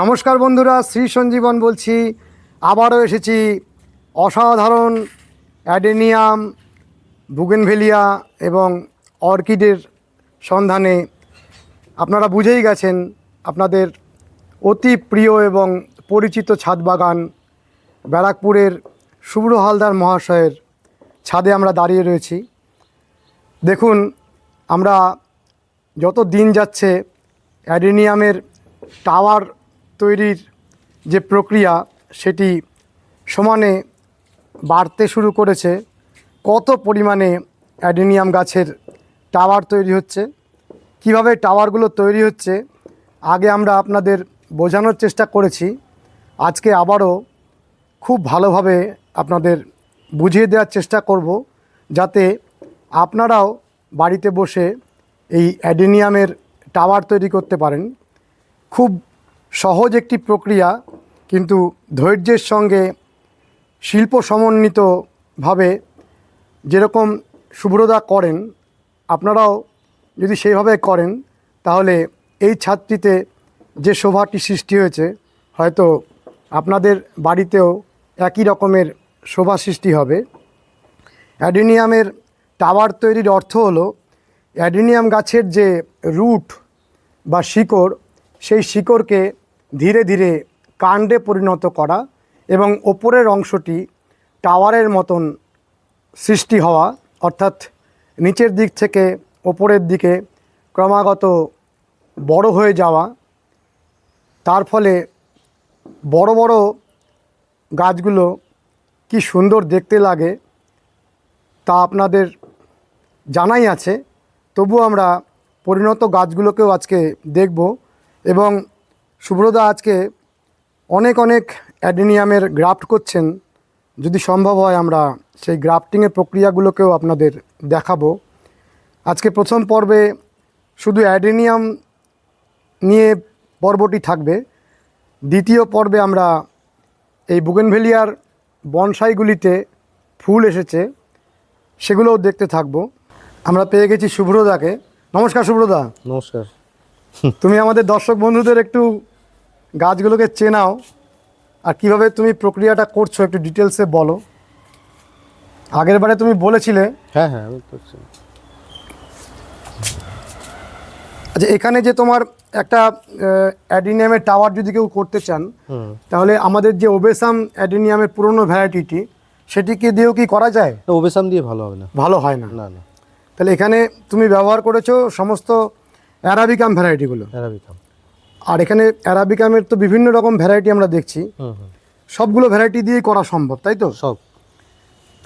নমস্কার বন্ধুরা, শ্রী সঞ্জীবন বলছি। আবারও এসেছি অসাধারণ অ্যাডেনিয়াম, বুগেনভেলিয়া এবং অর্কিডের সন্ধানে। আপনারা বুঝেই গেছেন আপনাদের অতি প্রিয় এবং পরিচিত ছাদ বাগান ব্যারাকপুরের শুভ্র হালদার মহাশয়ের ছাদে আমরা দাঁড়িয়ে রয়েছি। দেখুন, আমরা যত দিন যাচ্ছে অ্যাডেনিয়ামের টাওয়ার তৈরির যে প্রক্রিয়া, সেটি সমানে বাড়তে শুরু করেছে। কত পরিমাণে অ্যাডেনিয়াম গাছের টাওয়ার তৈরি হচ্ছে? কীভাবে টাওয়ারগুলো তৈরি হচ্ছে? আগে আমরা আপনাদের বোঝানোর চেষ্টা করেছি। আজকে আবারও খুব ভালোভাবে আপনাদের বুঝিয়ে দেওয়ার চেষ্টা করব, যাতে আপনারাও বাড়িতে বসে এই অ্যাডেনিয়ামের টাওয়ার তৈরি করতে পারেন। খুব সহজ একটি প্রক্রিয়া, কিন্তু ধৈর্যের সঙ্গে শিল্প সমন্বিতভাবে যেরকম শুভ্রদা করেন, আপনারাও যদি সেইভাবে করেন, তাহলে এই ছাদটিতে যে শোভাটি সৃষ্টি হয়েছে, হয়তো আপনাদের বাড়িতেও একই রকমের শোভা সৃষ্টি হবে। অ্যাডেনিয়ামের টাওয়ার তৈরির অর্থ হলো, অ্যাডেনিয়াম গাছের যে রুট বা শিকড়, সেই শিকড়কে ধীরে ধীরে কাণ্ডে পরিণত করা এবং ওপরের অংশটি টাওয়ারের মতন সৃষ্টি হওয়া, অর্থাৎ নিচের দিক থেকে ওপরের দিকে ক্রমাগত বড় হয়ে যাওয়া, তার ফলে বড় বড় গাছগুলো কি সুন্দর দেখতে লাগে তা আপনাদের জানাই আছে। তবু আমরা পরিণত গাছগুলোকেও আজকে দেখব এবং সুব্রদা আজকে অনেক অনেক অ্যাডেনিয়ামের গ্রাফট করছেন। যদি সম্ভব হয় আমরা সেই গ্রাফটিংয়ের প্রক্রিয়াগুলোকেও আপনাদের দেখাবো। আজকে প্রথম পর্বে শুধু অ্যাডেনিয়াম নিয়ে পর্বটি থাকবে। দ্বিতীয় পর্বে আমরা এই বুগেনভেলিয়ার বনসাইগুলিতে ফুল এসেছে সেগুলোও দেখতে থাকব। আমরা পেয়ে গেছি শুভ্রদাকে নমস্কার শুভ্রদা নমস্কার। তুমি আমাদের দর্শক বন্ধুদের একটু গাছগুলোকে চেনাও আর কীভাবে তুমি প্রক্রিয়াটা করছ একটু ডিটেলসে বলো। আগের বারে তুমি বলেছিলে হ্যাঁ হ্যাঁ আমি করছি আচ্ছা এখানে যে তোমার একটা অ্যাডিনিয়ামের টাওয়ার যদি কেউ করতে চান তাহলে আমাদের যে ওবেসাম অ্যাডিনিয়ামের পুরনো ভ্যারাইটিটি সেটিকে দিয়েও কি করা যায়? ওবেসাম দিয়ে ভালো হবে না। ভালো হয় না। না না। তাহলে এখানে তুমি ব্যবহার করেছ সমস্ত অ্যারাবিকাম ভ্যারাইটিগুলো। অ্যারাবিকাম। আর এখানে অ্যারাবিকামের তো বিভিন্ন রকম ভ্যারাইটি আমরা দেখছি। সবগুলো ভ্যারাইটি দিয়েই করা সম্ভব তাই তো? সব।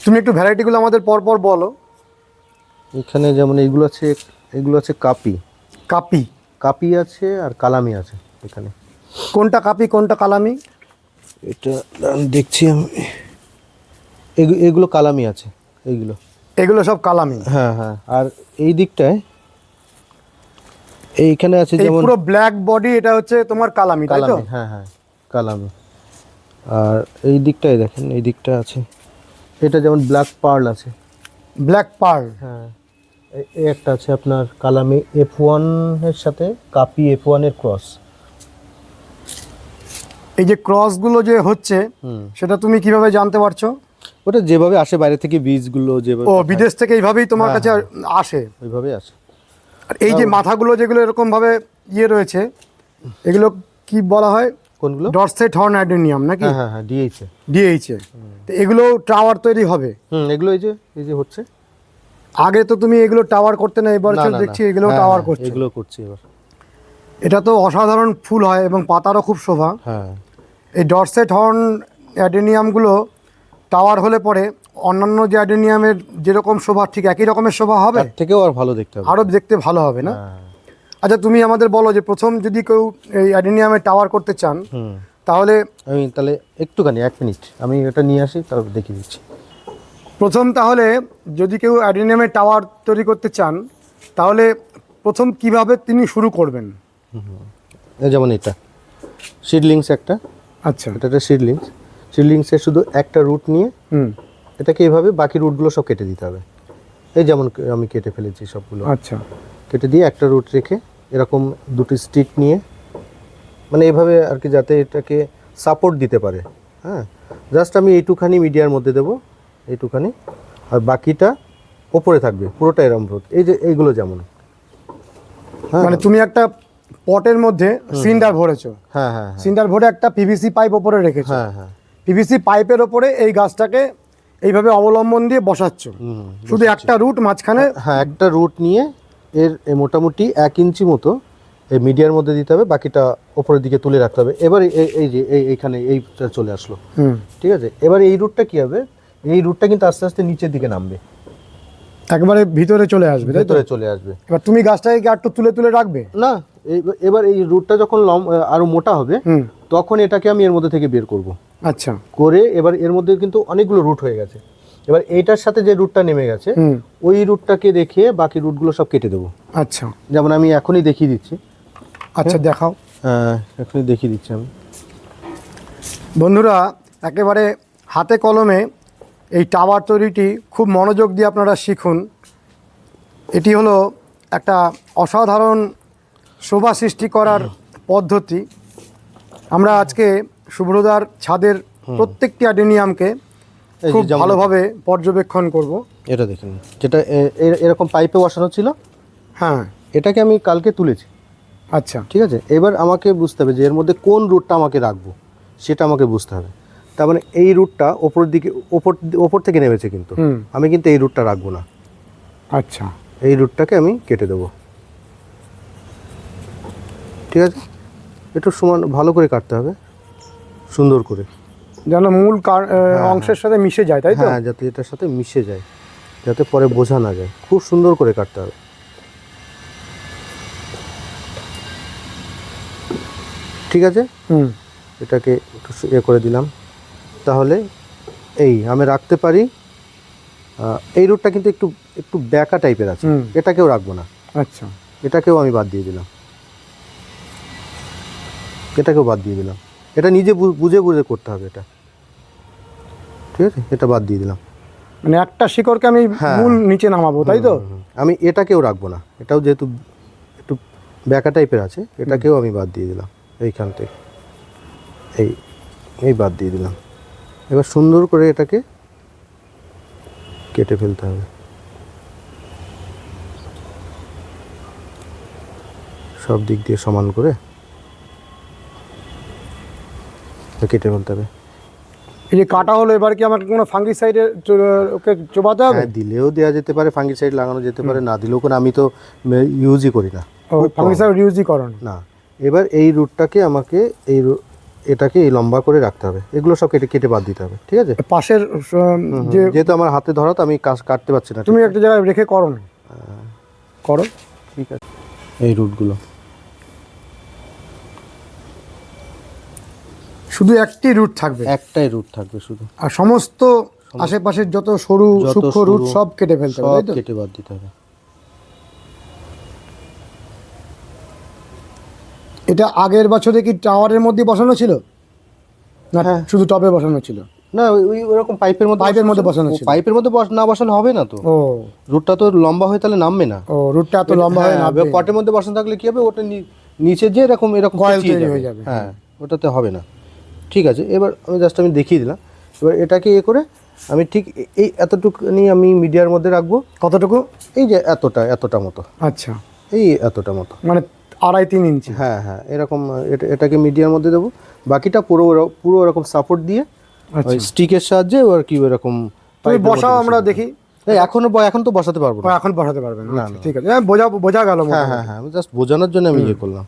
তুমি একটু ভ্যারাইটিগুলো আমাদের পরপর বলো। এখানে যেমন এইগুলো আছে এগুলো আছে কাপি। কাপি। কাপি আছে আর কালামি আছে এখানে। কোনটা কাপি কোনটা কালামি? এটা দেখছি আমি। এগুলো কালামি আছে এইগুলো। এগুলো সব কালামি। হ্যাঁ হ্যাঁ। আর এই দিকটায় এইখানে আছে যেমন পুরো ব্ল্যাক বডি এটা হচ্ছে তোমার কালামি তাই তো? কালামি হ্যাঁ হ্যাঁ কালামি। আর এই দিকটাই দেখেন এই দিকটা আছে। এটা যেমন ব্ল্যাক পার্ল আছে। ব্ল্যাক পার্ল হ্যাঁ এই একটা আছে আপনার কালামি এফ ওয়ানের সাথে কাপি এফ ওয়ানের ক্রস এই যে ক্রসগুলো যে হচ্ছে সেটা তুমি কীভাবে জানতে পারছ? ওটা যেভাবে আসে বাইরে থেকে বীজগুলো যেভাবে ও বিদেশ থেকে এইভাবেই তোমার হ্যাঁ, কাছে আসে। ওইভাবেই আসে। আর এই যে মাথাগুলো যেগুলো এরকম ভাবে ইয়ে রয়েছে এগুলো কি বলা হয়? কোনগুলো? ডরসেট হর্ন অ্যাডেনিয়াম নাকি? হ্যাঁ হ্যাঁ হ্যাঁ ডিএইচে ডিএইচে তো এগুলো টাওয়ার তৈরি হবে? হুম এগুলো এই যে এই যে হচ্ছে। আগে তো তুমি এগুলো টাওয়ার করতে না এবার। দেখছি এগুলো হ্যাঁ, টাওয়ার হ্যাঁ, করছে। এগুলো করছি এবার। এটা তো অসাধারণ ফুল হয় এবং পাতারও খুব শোভা। হ্যাঁ। এই ডরসেট হর্ন অ্যাডেনিয়ামগুলো টাওয়ার হলে পরে অন্যান্য যে অ্যাডেনিয়ামের যেরকম শোভা ঠিক একই রকমের শোভা হবে? থেকেও আর ভালো দেখতে হবে। আরও দেখতে ভালো হবে না? হ্যাঁ। আচ্ছা তুমি আমাদের বলো যে প্রথম যদি কেউ এই অ্যাডেনিয়ামের টাওয়ার করতে চান তাহলে আমি তাহলে একটুখানি এক মিনিট আমি এটা নিয়ে আসি তারপর দেখিয়ে দিচ্ছি। প্রথম তাহলে যদি কেউ অ্যাডেনিয়ামের টাওয়ার তৈরি করতে চান তাহলে প্রথম কীভাবে তিনি শুরু করবেন? যেমন এটা। সিডলিংস একটা। আচ্ছা। এটা একটা সিডলিংস সিডলিংসের শুধু একটা রুট নিয়ে হুম। এটাকে এইভাবে বাকি রুটগুলো সব কেটে দিতে হবে। এই যেমন আমি কেটে ফেলেছি সবগুলো। আচ্ছা। কেটে দিয়ে একটা রুট রেখে এরকম দুটি স্টিক নিয়ে মানে এভাবে আর কি যাতে এটাকে সাপোর্ট দিতে পারে। হ্যাঁ জাস্ট আমি এইটুখানি মিডিয়ার মধ্যে দেবো এইটুখানি। আর বাকিটা ওপরে থাকবে পুরোটা এরম এই যে এইগুলো যেমন। হ্যাঁ। মানে তুমি একটা পটের মধ্যে সিন্ডার ভরেছো। হ্যাঁ হ্যাঁ হ্যাঁ। সিন্ডার ভরে একটা পিভিসি পাইপ ওপরে রেখেছো। হ্যাঁ হ্যাঁ। পিভিসি পাইপের ওপরে এই গাছটাকে এইভাবে অবলম্বন দিয়ে বসাচ্ছ। শুধু একটা রুট মাঝখানে? হ্যাঁ একটা রুট নিয়ে এর মোটামুটি এক ইঞ্চি মতো এই মিডিয়ার মধ্যে দিতে হবে বাকিটা ওপরের দিকে তুলে রাখতে হবে। এবার এই এই যে এই এইখানে এইটা চলে আসলো। ঠিক আছে? এবার এই রুটটা কি হবে? এই রুটটা কিন্তু আস্তে আস্তে নিচের দিকে নামবে। একবারে ভিতরে চলে আসবে তো? চলে আসবে। এবার তুমি গাছটাকে কি একটু তুলে তুলে রাখবে? না এবার এই রুটটা যখন আরও মোটা হবে তখন এটাকে আমি এর মধ্যে থেকে বের করব। আচ্ছা। করে এবার এর মধ্যে কিন্তু অনেকগুলো রুট হয়ে গেছে। এবার এইটার সাথে যে রুটটা নেমে গেছে ওই রুটটাকে রেখে বাকি রুটগুলো সব কেটে দেবো। আচ্ছা। যেমন আমি এখনই দেখিয়ে দিচ্ছি। আচ্ছা দেখাও। আহ, এখনই দেখিয়ে দিচ্ছি আমি। বন্ধুরা একেবারে হাতে কলমে এই টাওয়ার তৈরিটি খুব মনোযোগ দিয়ে আপনারা শিখুন। এটি হলো একটা অসাধারণ শোভা সৃষ্টি করার পদ্ধতি। আমরা আজকে শুভ্রদার ছাদের প্রত্যেকটি অ্যাডেনিয়ামকে খুব ভালোভাবে পর্যবেক্ষণ করব। এটা দেখুন যেটা এরকম পাইপে বসানো ছিল? হ্যাঁ। এটাকে আমি কালকে তুলেছি। আচ্ছা। ঠিক আছে? এবার আমাকে বুঝতে হবে যে এর মধ্যে কোন রুটটা আমাকে রাখব সেটা আমাকে বুঝতে হবে। তার মানে এই রুটটা ওপরের দিকে ওপর ওপর থেকে নেমেছে কিন্তু। আমি কিন্তু এই রুটটা রাখব না। আচ্ছা। এই রুটটাকে আমি কেটে দেবো। ঠিক আছে? একটু সমান ভালো করে কাটতে হবে। সুন্দর করে। যেন মূল কার- আহ, অংশের সাথে মিশে যায় তাই তো? হ্যাঁ যাতে এটার সাথে মিশে যায় যাতে পরে বোঝা না যায়। খুব সুন্দর করে কাটতে হবে। ঠিক আছে? হুম। এটাকে একটু ইয়ে করে দিলাম। তাহলে এই আমি রাখতে পারি এই রুটটা কিন্তু একটু একটু ব্যাকা টাইপের আছে। এটাকেও রাখব না। আচ্ছা। এটাকেও আমি বাদ দিয়ে দিলাম। এটাকেও বাদ দিয়ে দিলাম। এটা নিজে বুঝে বুঝে করতে হবে এটা। ঠিক আছে? এটা বাদ দিয়ে দিলাম। মানে একটা শিকড়কে আমি হ্যাঁ। মূল নিচে নামাবো তাই তো? আমি এটাকেও রাখব না। এটাও যেহেতু একটু ব্যাকা টাইপের আছে এটাকেও আমি বাদ দিয়ে দিলাম এইখান থেকে। এই এই বাদ দিয়ে দিলাম। এবার সুন্দর করে এটাকে কেটে ফেলতে হবে। সব দিক দিয়ে সমান করে এটা কেটে ফেলতে হবে। এই যে কাটা হলো এবার কি আমাকে কোনো ফাঙ্গি সাইডে ওকে চোবাতে হবে? হ্যাঁ দিলেও দেওয়া যেতে পারে ফাঙ্গিসাইড লাগানো যেতে পারে না দিলেও কোনো আমি তো ইউজই করি না। ফাঙ্গি সাইড ইউজই করণ না? এবার এই রুটটাকে আমাকে এই এটাকে এই লম্বা করে রাখতে হবে। এগুলো সব কেটে কেটে বাদ দিতে হবে ঠিক আছে? পাশের যে যেহেতু আমার হাতে ধরা তো আমি কাজ কাটতে পারছি না তুমি একটা জায়গায় রেখে করো না। করো। ঠিক আছে। এই রুটগুলো শুধু একটি রুট থাকবে? একটাই রুট থাকবে শুধু। আর সমস্ত আশেপাশের যত সরু সূক্ষ্ম রুট সব কেটে ফেলতে হবে সব তো? কেটে বাদ দিতে হবে। এটা আগের বছরে কি টাওয়ারের মধ্যে বসানো ছিল? না হ্যাঁ। শুধু টবে বসানো ছিল? না ওই ওরকম পাইপের মধ্যে পাইপের মধ্যে বসানো ছিল। পাইপের মধ্যে বস- না বসানো হবে না তো? ও। রুটটা তো লম্বা হয়ে তাহলে নামবে না। ও রুটটা এত লম্বা হয়ে হ্যাঁ, নামবে। পটের মধ্যে বসানো থাকলে কি হবে? ওটা নিচে যে এরকম এরকম হয়ে যাবে। হ্যাঁ ওটাতে হবে না। ঠিক আছে এবার আমি জাস্ট আমি দেখিয়ে দিলাম। এবার এটাকে এ করে আমি ঠিক এই এতটুকুনি আমি মিডিয়ার মধ্যে রাখব। কতটুকু? এই যে এতটা এতটা মতো। আচ্ছা। এই এতটা মতো। মানে আড়াই তিন ইঞ্চি? হ্যাঁ হ্যাঁ এরকম এটা এটাকে মিডিয়ার মধ্যে দেবো। বাকিটা পুরো পুরো এরকম সাপোর্ট দিয়ে আচ্ছা। স্টিকের সাহায্যে আর কি এরকম বসাও আমরা দেখি। এখনও এখন তো বসাতে পারব না। এখন বসাতে পারবেন না। আচ্ছা, ঠিক আছে। হ্যাঁ বোঝা বোঝা গেল হ্যাঁ হ্যাঁ হ্যাঁ আমি জাস্ট বোঝানোর জন্য আমি ইয়ে করলাম।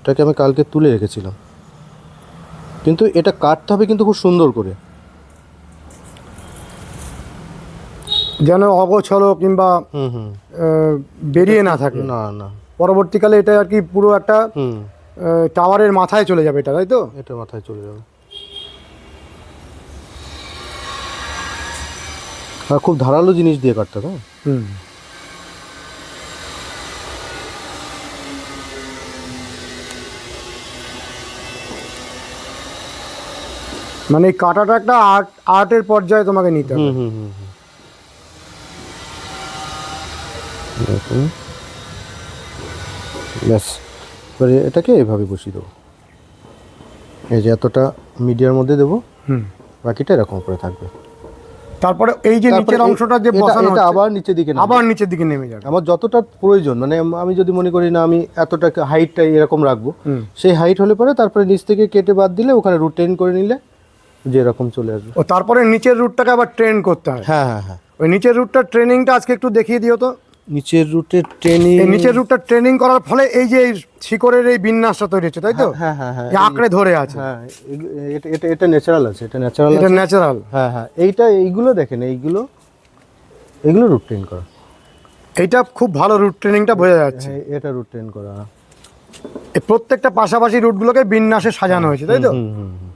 এটাকে আমি কালকে তুলে রেখেছিলাম। কিন্তু এটা কাটতে হবে কিন্তু খুব সুন্দর করে। যেন অগোছল কিংবা হুম হুম। বেরিয়ে না থাকে। না না। পরবর্তীকালে এটা আর কি পুরো একটা টাওয়ারের মাথায় চলে যাবে এটা তাই তো? এটা মাথায় চলে যাবে। খুব ধারালো জিনিস দিয়ে কাটতে হবে হ্যাঁ? হুম। মানে কাটাটা একটা আর্ট আর্টের পর্যায়ে তোমাকে নিতে হবে। হুম হুম হুম হুম। ব্যাস। এবারে এটাকে এভাবে বসিয়ে দেবো। এই যে এতটা মিডিয়ার মধ্যে দেবো। হুম। বাকিটা এরকম উপরে থাকবে। তারপরে এই যে নিচের অংশটা যে বসানো এটা আবার নিচের দিকে। আবার নিচের দিকে নেমে যাবে। আমার যতটা প্রয়োজন মানে আমি যদি মনে করি না আমি এতটা হাইটটা এরকম রাখব সেই হাইট হলে পরে তারপরে নিচ থেকে কেটে বাদ দিলে ওখানে রুট টেন করে নিলে যে এরকম চলে আসবে। ও তারপরে নিচের রুটটাকে আবার ট্রেন করতে হয়? হ্যাঁ হ্যাঁ হ্যাঁ। ওই নিচের রুটটার ট্রেনিংটা আজকে একটু দেখিয়ে দিও তো। নিচের রুটের ট্রেনিং এই নিচের রুটটা ট্রেনিং করার ফলে এই যে শিকড়ের এই বিন্যাসটা তৈরি হচ্ছে তাই তো? হ্যাঁ হ্যাঁ হ্যাঁ এই আঁকড়ে ধরে আছে। হ্যাঁ এটা এটা এটা ন্যাচারাল আছে এটা ন্যাচারাল এটা ন্যাচারাল হ্যাঁ হ্যাঁ এইটা এইগুলো দেখেন এইগুলো এইগুলো রুট ট্রেন করা। এইটা খুব ভালো রুট ট্রেনিংটা বোঝা যাচ্ছে। হ্যাঁ এটা রুট ট্রেন করা। প্রত্যেকটা পাশাপাশি রুটগুলোকে বিন্যাসে সাজানো হয়েছে তাই তো? হুম হুম।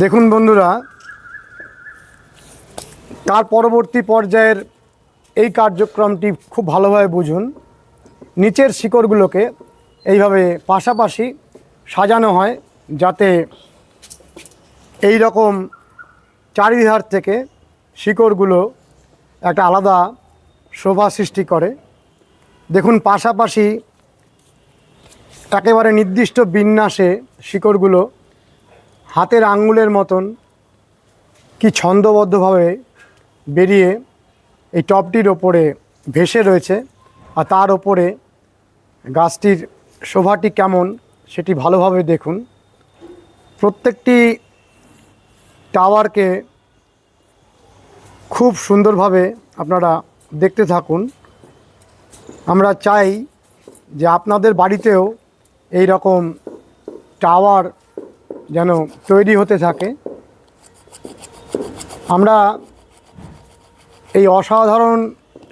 দেখুন বন্ধুরা, তার পরবর্তী পর্যায়ের এই কার্যক্রমটি খুব ভালোভাবে বুঝুন। নিচের শিকড়গুলোকে এইভাবে পাশাপাশি সাজানো হয় যাতে এই রকম চারিধার থেকে শিকড়গুলো একটা আলাদা শোভা সৃষ্টি করে। দেখুন, পাশাপাশি একেবারে নির্দিষ্ট বিন্যাসে শিকড়গুলো হাতের আঙ্গুলের মতন কি ছন্দবদ্ধভাবে বেরিয়ে এই টপটির ওপরে ভেসে রয়েছে আর তার ওপরে গাছটির শোভাটি কেমন সেটি ভালোভাবে দেখুন। প্রত্যেকটি টাওয়ারকে খুব সুন্দরভাবে আপনারা দেখতে থাকুন। আমরা চাই যে আপনাদের বাড়িতেও এই রকম টাওয়ার যেন তৈরি হতে থাকে। আমরা এই অসাধারণ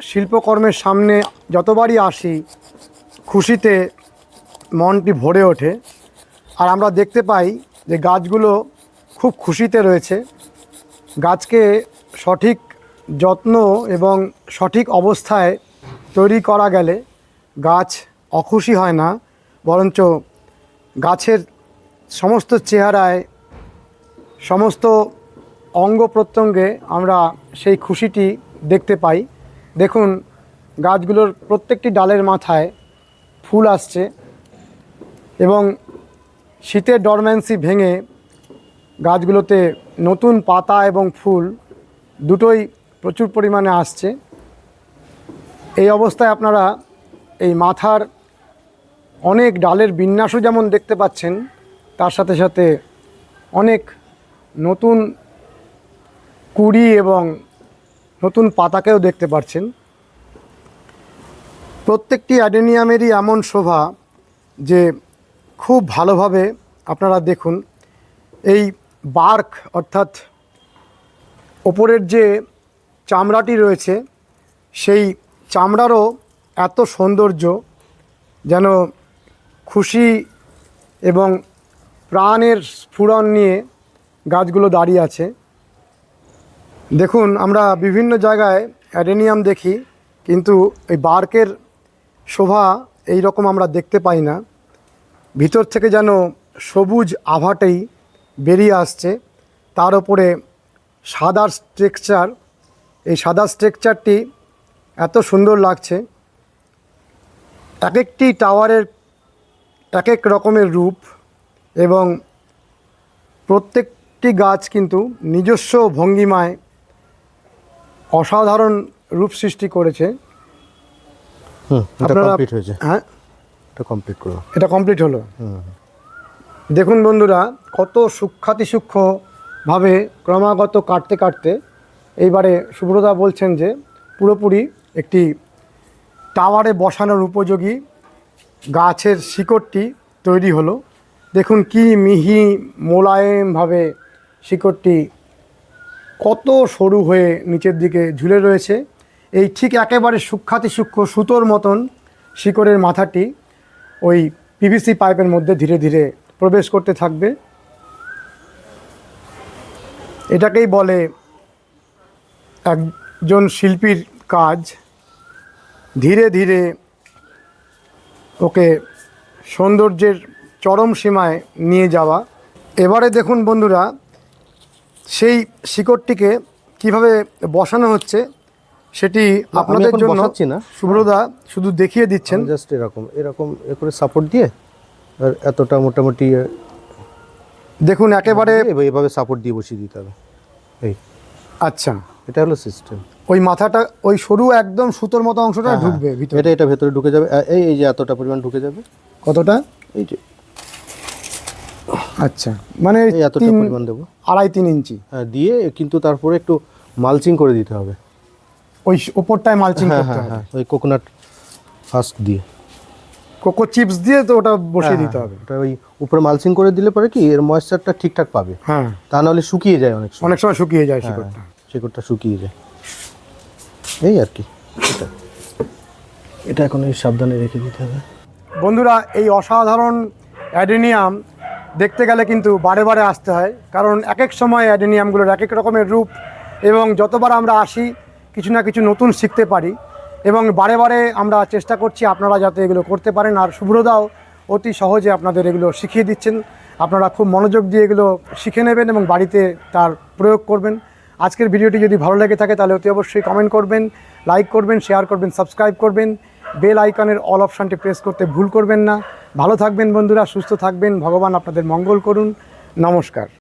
শিল্পকর্মের সামনে যতবারই আসি, খুশিতে মনটি ভরে ওঠে। আর আমরা দেখতে পাই যে গাছগুলো খুব খুশিতে রয়েছে। গাছকে সঠিক যত্ন এবং সঠিক অবস্থায় তৈরি করা গেলে গাছ অখুশি হয় না, বরঞ্চ গাছের সমস্ত চেহারায়, সমস্ত অঙ্গ প্রত্যঙ্গে আমরা সেই খুশিটি দেখতে পাই। দেখুন, গাছগুলোর প্রত্যেকটি ডালের মাথায় ফুল আসছে এবং শীতের ডরম্যান্সি ভেঙে গাছগুলোতে নতুন পাতা এবং ফুল দুটোই প্রচুর পরিমাণে আসছে। এই অবস্থায় আপনারা এই মাথার অনেক ডালের বিন্যাসও যেমন দেখতে পাচ্ছেন তার সাথে সাথে অনেক নতুন কুড়ি এবং নতুন পাতাকেও দেখতে পাচ্ছেন প্রত্যেকটি অ্যাডেনিয়ামেরই এমন শোভা যে খুব ভালোভাবে আপনারা দেখুন, এই বার্ক অর্থাৎ ওপরের যে চামড়াটি রয়েছে, সেই চামড়ারও এত সৌন্দর্য যেন খুশি এবং প্রাণের স্ফুরণ নিয়ে গাছগুলো দাঁড়িয়ে আছে। দেখুন, আমরা বিভিন্ন জায়গায় অ্যাডেনিয়াম দেখি, কিন্তু এই বার্কের শোভা এই রকম আমরা দেখতে পাই না। ভিতর থেকে যেন সবুজ আভাটাই বেরিয়ে আসছে। তার ওপরে সাদার স্ট্রেকচার, এই সাদা স্ট্রেকচারটি এত সুন্দর লাগছে। এক একটি টাওয়ারের এক এক রকমের রূপ এবং প্রত্যেকটি গাছ কিন্তু নিজস্ব ভঙ্গিমায় অসাধারণ রূপ সৃষ্টি করেছে। আপনারা হ্যাঁ? এটা কমপ্লিট করো। এটা কমপ্লিট হলো। হুম। দেখুন বন্ধুরা কত সূক্ষাতি সূক্ষ্মভাবে ক্রমাগত কাটতে কাটতে এইবারে সুব্রতা বলছেন যে পুরোপুরি একটি টাওয়ারে বসানোর উপযোগী গাছের শিকড়টি তৈরি হলো। দেখুন কি মিহি মোলায়েমভাবে শিকড়টি কত সরু হয়ে নিচের দিকে ঝুলে রয়েছে। এই ঠিক একেবারে সূক্ষাতি সূক্ষ্ম সুতোর মতন শিকড়ের মাথাটি ওই পিভিসি পাইপের মধ্যে ধীরে ধীরে প্রবেশ করতে থাকবে। এটাকেই বলে একজন শিল্পীর কাজ। ধীরে ধীরে ওকে সৌন্দর্যের চরম সীমায় নিয়ে যাওয়া। এবারে দেখুন বন্ধুরা সেই শিকড়টিকে কীভাবে বসানো হচ্ছে সেটি আপনাদের জন্য। সুব্রদা শুধু দেখিয়ে দিচ্ছেন। জাস্ট এরকম এরকম এ করে সাপোর্ট দিয়ে আর এতটা মোটামুটি দেখুন একেবারে এভাবে- এভাবে সাপোর্ট দিয়ে বসিয়ে দিতে হবে। এই। আচ্ছা। এটা হলো সিস্টেম ওই মাথাটা ওই সরু একদম সুতোর মতো অংশটা ঢুকবে ভিতরে। এটা এটা ভেতরে ঢুকে যাবে। এই এই যে এতটা পরিমাণ ঢুকে যাবে। কতটা? এই যে আচ্ছা মানে এতটা পরিমাণ দেবো। আড়াই তিন ইঞ্চি। হ্যাঁ দিয়ে কিন্তু তারপরে একটু মালচিং করে দিতে হবে। ওই ওপরটায় মালচিং হ্যাঁ করতে হ্যাঁ হবে। হ্যাঁ ওই কোকোনাট হাস্ক দিয়ে। কোকো চিপস দিয়ে তো ওটা বসিয়ে দিতে হবে। ওটা ওই উপরে মালচিং করে দিলে পরে কি এর ময়েশ্চারটা ঠিকঠাক পাবে? হ্যাঁ। তা নাহলে শুকিয়ে যায় অনেক সময়। অনেক সময় শুকিয়ে যায় হ্যাঁ, শিকড়টা। শিকড়টা শুকিয়ে যায়। এই আর কি এটা। এটা এখন এই সাবধানে রেখে দিতে হবে। বন্ধুরা এই অসাধারণ অ্যাডেনিয়াম দেখতে গেলে কিন্তু বারে বারে আসতে হয়। কারণ এক এক সময় অ্যাডেনিয়ামগুলোর এক এক রকমের রূপ এবং যতবার আমরা আসি, কিছু না কিছু নতুন শিখতে পারি এবং বারে বারে আমরা চেষ্টা করছি আপনারা যাতে এগুলো করতে পারেন। আর শুভ্রদাও অতি সহজে আপনাদের এগুলো শিখিয়ে দিচ্ছেন। আপনারা খুব মনোযোগ দিয়ে এগুলো শিখে নেবেন এবং বাড়িতে তার প্রয়োগ করবেন। আজকের ভিডিওটি যদি ভালো লেগে থাকে তাহলে অতি অবশ্যই কমেন্ট করবেন লাইক করবেন শেয়ার করবেন সাবস্ক্রাইব করবেন। বেল আইকনের অল অপশানটি প্রেস করতে ভুল করবেন না। ভালো থাকবেন বন্ধুরা সুস্থ থাকবেন। ভগবান আপনাদের মঙ্গল করুন। নমস্কার।